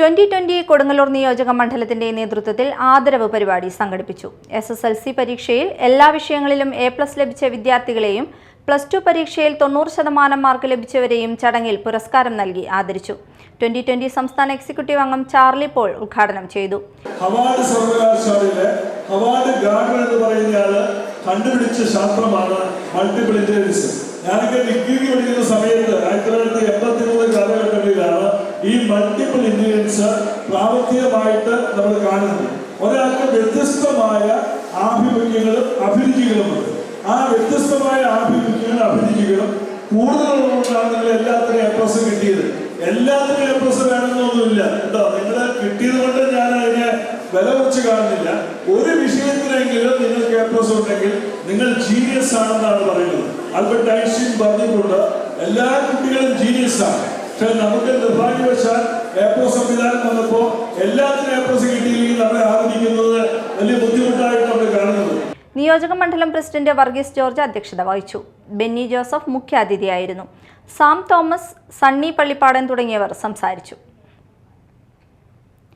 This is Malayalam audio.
ട്വന്റി ട്വന്റി കൊടുങ്ങല്ലൂർ നിയോജക മണ്ഡലത്തിന്റെ നേതൃത്വത്തിൽ ആദരവ് പരിപാടി സംഘടിപ്പിച്ചു. എസ് എസ് എൽ സി പരീക്ഷയിൽ എല്ലാ വിഷയങ്ങളിലും എ പ്ലസ് ലഭിച്ച വിദ്യാർത്ഥികളെയും പ്ലസ് ടു പരീക്ഷയിൽ തൊണ്ണൂറ് ശതമാനം മാർക്ക് ലഭിച്ചവരെയും ചടങ്ങിൽ പുരസ്കാരം നൽകി ആദരിച്ചു. ട്വന്റി ട്വന്റി സംസ്ഥാന എക്സിക്യൂട്ടീവ് അംഗം ചാർലി പോൾ ഉദ്ഘാടനം ചെയ്തു. ഹവാർഡ് എന്ന് ശാസ്ത്രമാണ് മൾട്ടിപ്പിൾ ഞാനൊക്കെ ഡിഗ്രി ഈ മൾട്ടിപ്പിൾ ഇന്റലിജൻസ് പ്രാവർത്തികമായിട്ട് നമ്മൾ കാണുന്നത്. ഒരാൾക്ക് വ്യത്യസ്തമായ ആഭിമുഖ്യങ്ങളും അഭിരുചികളുമുണ്ട്. ആ വ്യത്യസ്തമായ ആഭിമുഖ്യങ്ങളും അഭിരുചികളും കൂടുതലുള്ളതുകൊണ്ടാണ് നിങ്ങൾ എല്ലാത്തിനും എപ്രസ് കിട്ടിയത്. എല്ലാത്തിനും എപ്രസ് വേണമെന്നൊന്നുമില്ല. കേട്ടോ നിങ്ങൾ കിട്ടിയത് കൊണ്ട് ഞാൻ അതിനെ വില കുറച്ച് കാണുന്നില്ല. ഒരു വിഷയത്തിലെങ്കിലും നിങ്ങൾക്ക് എപ്രസ് ഉണ്ടെങ്കിൽ നിങ്ങൾ ജീനിയസ് ആണെന്നാണ് പറയുന്നത്. അൽബർട്ട് ഐൻസ്റ്റീൻ പറഞ്ഞിട്ടുണ്ട് എല്ലാ കുട്ടികളും ജീനിയസ് ആണ്. പക്ഷെ നമുക്ക് നിർഭാഗ്യവശാൽ പ്ലസ് സംവിധാനം വന്നപ്പോൾ എല്ലാത്തിനും എ പ്ലസ് കിട്ടിയില്ലെങ്കിൽ നമ്മളെ ആദരിക്കുന്നത് വലിയ ബുദ്ധിമുട്ടായിട്ട് നമ്മൾ കാണുന്നത്. നിയോജക മണ്ഡലം പ്രസിഡന്റ് വർഗീസ് ജോർജ് അധ്യക്ഷത വഹിച്ചു. ബെന്നി ജോസഫ് മുഖ്യാതിഥിയായിരുന്നു. സാം തോമസ് സണ്ണി പള്ളിപ്പാടൻ തുടങ്ങിയവർ സംസാരിച്ചു.